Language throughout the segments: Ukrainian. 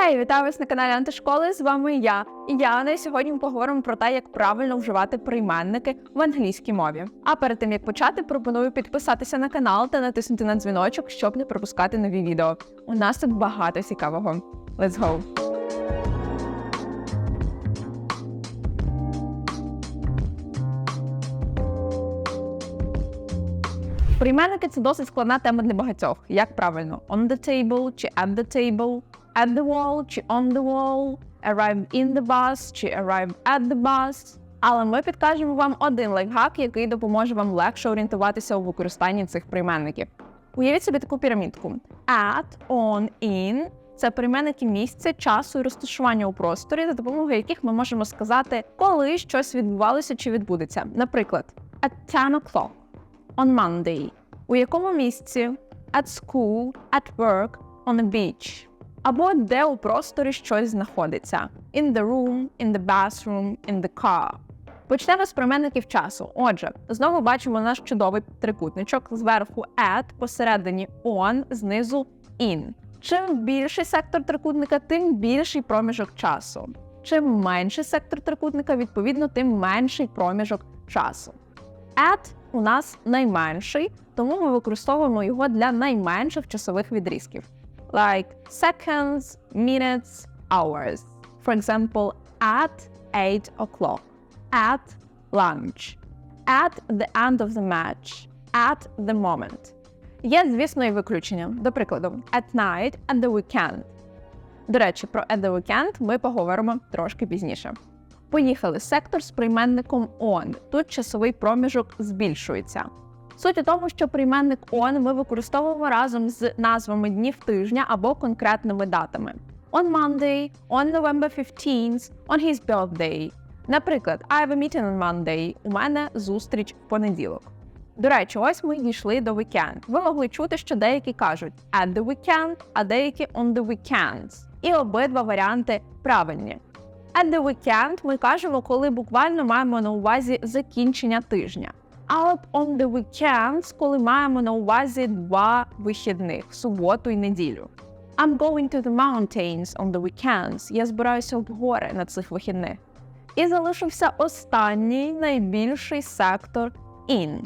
Хей, вітаю вас на каналі Антишколи. З вами я і Яна. І сьогодні ми поговоримо про те, як правильно вживати прийменники в англійській мові. А перед тим як почати, пропоную підписатися на канал та натиснути на дзвіночок, щоб не пропускати нові відео. У нас тут багато цікавого. Let's go! Прийменники це досить складна тема для багатьох. Як правильно? On the table чи at the table, at the wall чи on the wall, arrive in the bus чи arrive at the bus. Але ми підкажемо вам один лайфхак, який допоможе вам легше орієнтуватися у використанні цих прийменників. Уявіть собі таку пірамідку: at, on, in це прийменники місця, часу і розташування у просторі, за допомогою яких ми можемо сказати, коли щось відбувалося чи відбудеться. Наприклад, at 10 o'clock on Monday. У якому місці? At school, at work, on a beach. Або де у просторі щось знаходиться. In the room, in the bathroom, in the car. Почнемо з прийменників часу. Отже, знову бачимо наш чудовий трикутничок. Зверху at, посередині on, знизу in. Чим більший сектор трикутника, тим більший проміжок часу. Чим менший сектор трикутника, відповідно, тим менший проміжок часу. At у нас найменший, тому ми використовуємо його для найменших часових відрізків. Like seconds, minutes, hours. For example, at 8 o'clock, at lunch, at the end of the match, at the moment. Є, звісно, і виключення. До прикладу, at night and the weekend. До речі, про at the weekend ми поговоримо трошки пізніше. Поїхали. Сектор з прийменником on. Тут часовий проміжок збільшується. Суть у тому, що прийменник on ми використовуємо разом з назвами днів тижня або конкретними датами. On Monday, on November 15th, on his birthday. Наприклад, I have a meeting on Monday. У мене зустріч в понеділок. До речі, ось ми дійшли до weekend. Ви могли чути, що деякі кажуть at the weekend, а деякі on the weekends. І обидва варіанти правильні. At the weekend ми кажемо, коли буквально маємо на увазі закінчення тижня. А от on the weekends, коли маємо на увазі два вихідних суботу і неділю. I'm going to the mountains on the weekends. Я збираюся в гори на цих вихідних. І залишився останній найбільший сектор in.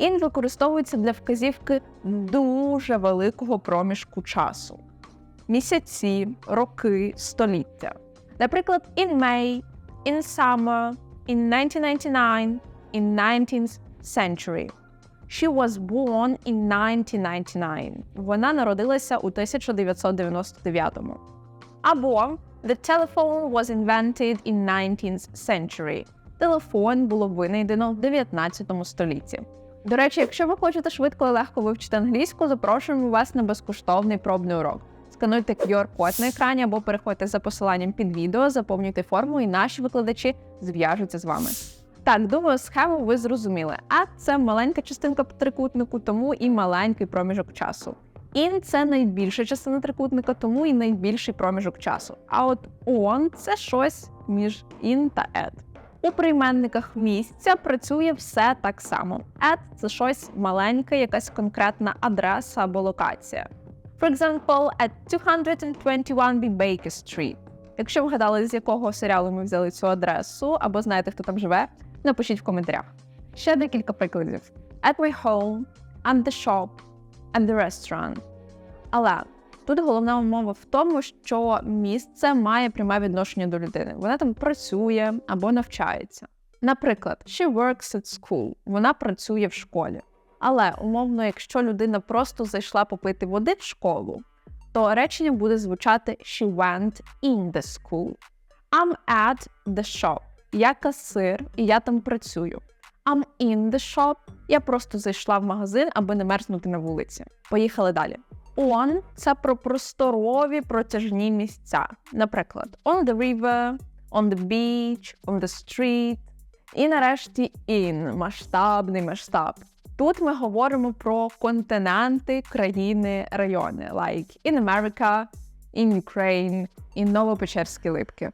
In використовується для вказівки дуже великого проміжку часу: місяці, роки, століття. Наприклад, in May, in summer, in 1999, in 19th century. She was born in 1999. Вона народилася у 1999-му. Або The telephone was invented in 19th century. Телефон було винайдено в 19 столітті. До речі, якщо ви хочете швидко і легко вивчити англійську, запрошуємо вас на безкоштовний пробний урок. Скануйте QR-код на екрані або переходьте за посиланням під відео, заповнюйте форму, і наші викладачі зв'яжуться з вами. Так, думаю, схему ви зрозуміли. А це маленька частинка трикутнику, тому і маленький проміжок часу. In – це найбільша частина трикутника, тому і найбільший проміжок часу. А от on – це щось між in та at. У прийменниках місця працює все так само. At – це щось маленьке, якась конкретна адреса або локація. For example, at 221B Baker Street. Якщо вгадали, з якого серіалу ми взяли цю адресу, або знаєте, хто там живе, напишіть в коментарях. Ще декілька прикладів: At my home, at the shop, at the restaurant. Але тут головна умова в тому, що місце має пряме відношення до людини. Вона там працює або навчається. Наприклад, she works at school. Вона працює в школі. Але умовно, якщо людина просто зайшла попити води в школу, то речення буде звучати She went in the school. I'm at the shop. Я касир і я там працюю. I'm in the shop. Я просто зайшла в магазин, аби не мерзнути на вулиці. Поїхали далі. On – це про просторові протяжні місця. Наприклад, on the river, on the beach, on the street. І нарешті in – масштабний масштаб. Тут ми говоримо про континенти, країни, райони, like in America, in Ukraine, in Новопечерські липки.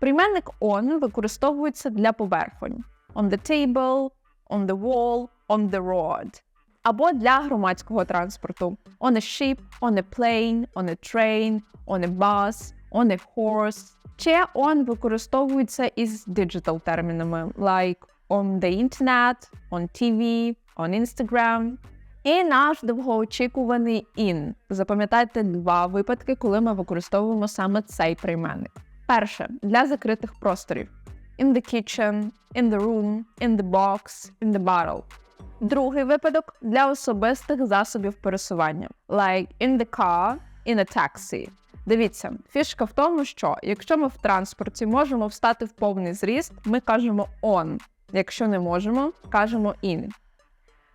Прийменник on використовується для поверхонь: on the table, on the wall, on the road. або для громадського транспорту. On a ship, on a plane, on a train, on a bus, on a horse. Ще on використовується із digital термінами, like on the internet, on TV, on Instagram. І наш довгоочікуваний in. Запам'ятайте два випадки, коли ми використовуємо саме цей прийменник. Перше для закритих просторів: in the kitchen, in the room, in the box, in the bottle. Другий випадок для особистих засобів пересування, like in the car, in a taxi. Дивіться, фішка в тому, що якщо ми в транспорті можемо встати в повний зріст, ми кажемо on. Якщо не можемо, кажемо in.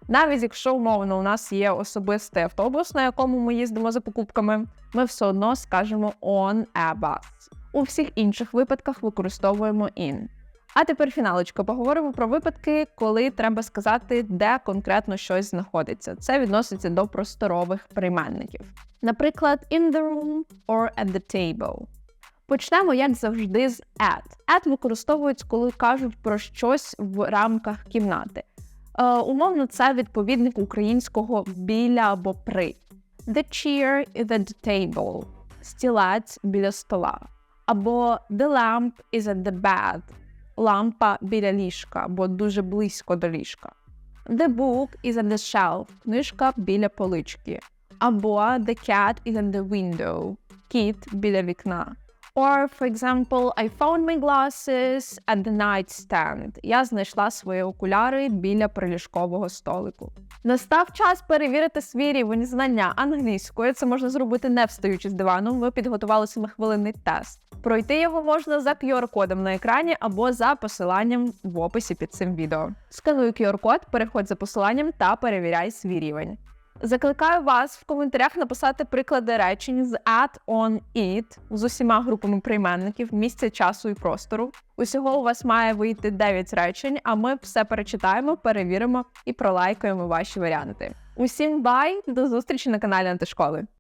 Навіть якщо умовно у нас є особистий автобус, на якому ми їздимо за покупками, ми все одно скажемо on a bus. У всіх інших випадках використовуємо in. А тепер фіналочка. Поговоримо про випадки, коли треба сказати, де конкретно щось знаходиться. Це відноситься до просторових прийменників. Наприклад, in the room or at the table. Почнемо, як завжди, з at. At використовують, коли кажуть про щось в рамках кімнати. Е, умовно, це відповідник українського біля або при. The chair is at the table. Стілець біля стола. Або the lamp is at the bed. Лампа біля ліжка або дуже близько до ліжка. The book is at the shelf. Книжка біля полички. Або the cat is at the window. Кіт біля вікна. Or, for example, I found my glasses at the nightstand. Я знайшла свої окуляри біля приліжкового столику. Настав час перевірити свій рівень знання англійської. Це можна зробити не встаючи з дивану. Ви підготували семихвилинний тест. Пройти його можна за QR-кодом на екрані або за посиланням в описі під цим відео. Скануй QR-код, переходь за посиланням та перевіряй свій рівень. Закликаю вас в коментарях написати приклади речень з at, on, it з усіма групами прийменників, місця, часу і простору. Усього у вас має вийти 9 речень, а ми все перечитаємо, перевіримо і пролайкаємо ваші варіанти. Усім бай! До зустрічі на каналі Антишколи!